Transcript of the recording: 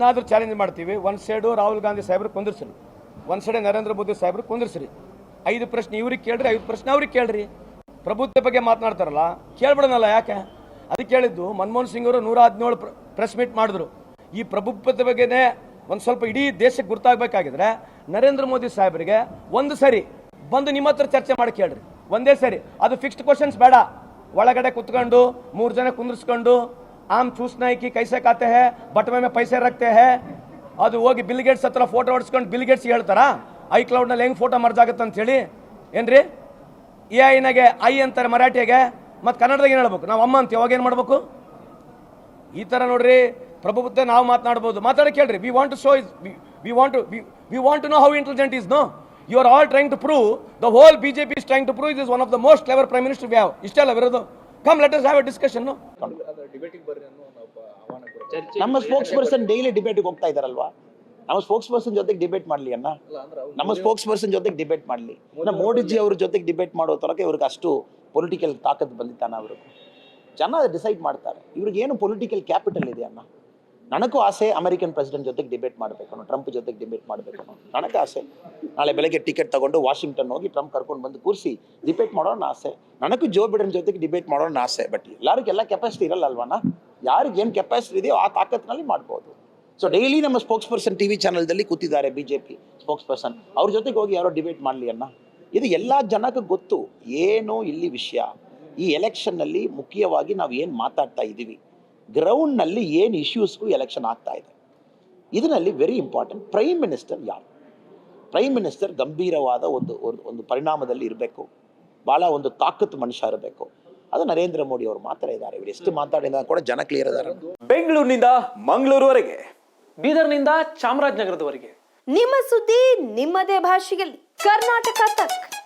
ಇನ್ನಾದ್ರೂ challenge ಮಾಡ್ತೀವಿ ಒಂದು side Rahul Gandhi ಸಾಹೇಬ್ರು ಕುಂದಿರ್ಸ್ರಿ. ಒಂದು ಸೈಡ್ ನರೇಂದ್ರ ಮೋದಿ ಸಾಹೇಬ್ರು ಕುಂದಿರ್ಸ್ರಿ. ಐದು ಪ್ರಶ್ನೆ ಇವ್ರಿಗೆ ಕೇಳ್ರಿ, ಐದು ಪ್ರಶ್ನೆ ಅವ್ರಿಗೆ ಕೇಳ್ರಿ. ಪ್ರಭುತ್ವ ಬಗ್ಗೆ ಮಾತನಾಡ್ತಾರಲ್ಲ, ಕೇಳ್ಬಿಡೋಣಲ್ಲ ಯಾಕೆ? ಅದಕ್ಕೆ ಕೇಳಿದ್ದು ಮನಮೋಹನ್ ಸಿಂಗ್ ಅವರು ನೂರ ಹದಿನೇಳು ಪ್ರೆಸ್ ಮೀಟ್ ಮಾಡಿದ್ರು. ಈ ಪ್ರಭುತ್ವದ ಬಗ್ಗೆನೇ ಒಂದು ಸ್ವಲ್ಪ ಇಡೀ ದೇಶಕ್ಕೆ ಗುರ್ತಾಗಬೇಕಾಗಿದ್ರೆ, ನರೇಂದ್ರ ಮೋದಿ ಸಾಹೇಬರಿಗೆ ಒಂದು ಸರಿ ಬಂದು ನಿಮ್ಮ ಹತ್ರ ಚರ್ಚೆ ಮಾಡಿ ಕೇಳ್ರಿ. ಒಂದೇ ಸರಿ. ಅದು ಫಿಕ್ಸ್ಡ್ ಕ್ವಶನ್ಸ್ ಬೇಡ. ಒಳಗಡೆ ಕುತ್ಕೊಂಡು, ಮೂರು ಜನ ಕುಂದಿರ್ಸ್ಕೊಂಡು ಆಮ್ ಚೂಸ್ನ ಕಿ ಕೈಸೆ ಕಾತೆ ಹೇ ಬಟವೆ ಮೇ ಪೈಸೆ ರಕ್ತೆ ಹೇ. ಅದು ಹೋಗಿ ಬಿಲ್ ಗೇಟ್ಸ್ ಹತ್ರ ಫೋಟೋ ಹೊಡ್ಸ್ಕೊಂಡು ಬಿಲ್ ಗೇಟ್ಸ್ ಹೇಳ್ತಾರಾ? ಐ ಕ್ಲೌಡ್ನಲ್ಲಿ ಹೆಂಗೆ ಫೋಟೋ ಮರ್ಜ್ ಆಗುತ್ತೆ ಏನ್ರಿ? ಎ ಐನಾಗೆ ಐ ಅಂತಾರೆ ಮರಾಠಿಗೆ ಮತ್ತು ಕನ್ನಡದಾಗ ಏನು ಹೇಳ್ಬೇಕು? ನಾವು ಅಮ್ಮ ಅಂತ ಯಾವಾಗ ಏನು ಮಾಡ್ಬೇಕು? ಈ ಥರ ನೋಡ್ರಿ ಪ್ರಭುತ್ವ ನಾವು ಮಾತನಾಡ್ಬೋದು. ಮಾತಾಡಿ ಹೇಳ್ರಿ we want to show is we want to we want to know how intelligent is no you are all trying to prove the whole B J P is trying to prove is one of the most clever prime minister we have ಇಷ್ಟೆಲ್ಲ ವಿರೋಧ? Come let us have a discussion ನಮ್ಮ spokesperson daily ಡಿಬೇಟ್ಗೆ ಹೋಗ್ತಾ ಇದಾರಲ್ವಾ? ನಮ್ಮ spokes person ಜೊತೆಗೆ debate ಮಾಡ್ಲಿ ಅನ್ನ ನಮ್ಮ ಸ್ಪೋಕ್ಸ್ ಪರ್ಸನ್ ಜೊತೆಗೆ ಡಿಬೇಟ್ ಮಾಡ್ಲಿ. ನಮ್ಮ ಮೋದಿಜಿ ಅವ್ರ ಜೊತೆಗೆ ಡಿಬೇಟ್ ಮಾಡೋ ತರಕ ಇವ್ರಿಗೆ ಅಷ್ಟು ಪೊಲಿಟಿಕಲ್ ತಾಕತ್ ಬಂದಿತ್ತಾನ ಅವ್ರಿಗೆ. ಜನ ಡಿಸೈಡ್ ಮಾಡ್ತಾರೆ. ಇವ್ರಿಗೆ ಏನು ಪೊಲಿಟಿಕಲ್ ಕ್ಯಾಪಿಟಲ್ ಇದೆ ಅನ್ನ ನನಗೂ ಆಸೆ ಅಮೆರಿಕನ್ ಪ್ರೆಸಿಡೆಂಟ್ ಜೊತೆಗೆ ಡಿಬೇಟ್ ಮಾಡಬೇಕು ಅನ್ನೋ, ಟ್ರಂಪ್ ಜೊತೆಗೆ ಡಿಬೇಟ್ ಮಾಡಬೇಕು ಅನ್ನೋ, ನನಗೆ ಆಸೆ. ನಾಳೆ ಬೆಳಗ್ಗೆ ಟಿಕೆಟ್ ತಗೊಂಡು ವಾಷಿಂಗ್ಟನ್ ಹೋಗಿ ಟ್ರಂಪ್ ಕರ್ಕೊಂಡು ಬಂದು ಕೂರಿಸಿ ಡಿಬೇಟ್ ಮಾಡೋಣ ಆಸೆ. ನನಗೂ ಜೋ ಬಿಡನ್ ಜೊತೆಗೆ ಡಿಬೇಟ್ ಮಾಡೋಣ ಆಸೆ, ಬಟ್ ಎಲ್ಲರಿಗೆಲ್ಲ ಕೆಪಾಸಿಟಿ ಇರಲ್ಲ ಅಲ್ವಾನ ಯಾರಿಗೆ ಏನು ಕೆಪಾಸಿಟಿ ಇದೆಯೋ ಆ ತಾಕತ್ನಲ್ಲಿ ಮಾಡ್ಬೋದು. ಸೊ ಡೈಲಿ ನಮ್ಮ ಸ್ಪೋಕ್ಸ್ ಪರ್ಸನ್ ಟಿ ವಿ ಚಾನಲ್ದಲ್ಲಿ ಕೂತಿದ್ದಾರೆ B J P spokesperson ಅವ್ರ ಜೊತೆಗೆ ಹೋಗಿ ಯಾರೋ ಡಿಬೇಟ್ ಮಾಡಲಿ ಅನ್ನ ಇದು ಎಲ್ಲ ಜನಕ್ಕೆ ಗೊತ್ತು. ಏನು ಇಲ್ಲಿ ವಿಷಯ. ಈ ಎಲೆಕ್ಷನ್ನಲ್ಲಿ ಮುಖ್ಯವಾಗಿ ನಾವು ಏನು ಮಾತಾಡ್ತಾ ಇದ್ದೀವಿ ಗ್ರೌಂಡ್ನಲ್ಲಿ ಏನು ಇಶ್ಯೂಸ್ಗೂ ಎಲೆಕ್ಷನ್ ಆಗ್ತಾ ಇದೆ. ಇದರಲ್ಲಿ ವೆರಿ ಇಂಪಾರ್ಟೆಂಟ್ ಪ್ರೈಮ್ ಮಿನಿಸ್ಟರ್ ಯಾರು? ಪ್ರೈಮ್ ಮಿನಿಸ್ಟರ್ ಗಂಭೀರವಾದ ಒಂದು ಒಂದು- ಒಂದು ಪರಿಣಾಮದಲ್ಲಿ ಇರಬೇಕು. ಭಾಳ ಒಂದು ತಾಕತ್ತು ಮನುಷ್ಯ ಇರಬೇಕು. ಅದು ನರೇಂದ್ರ ಮೋದಿ ಅವರು ಮಾತ್ರ ಇದ್ದಾರೆ. ಇವರು ಎಷ್ಟು ಮಾತಾಡಿದ ಕೂಡ ಜನ ಕ್ಲಿಯರ್ ಇದ್ದಾರೆ ಬೆಂಗಳೂರಿನಿಂದ ಮಂಗಳೂರುವರೆಗೆ. ಬೀದರ್ನಿಂದ ಚಾಮರಾಜನಗರದವರೆಗೆ. ನಿಮ್ಮ ಸುದ್ದಿ ನಿಮ್ಮದೇ ಭಾಷೆಯಲ್ಲಿ. ಕರ್ನಾಟಕ ತಕ್.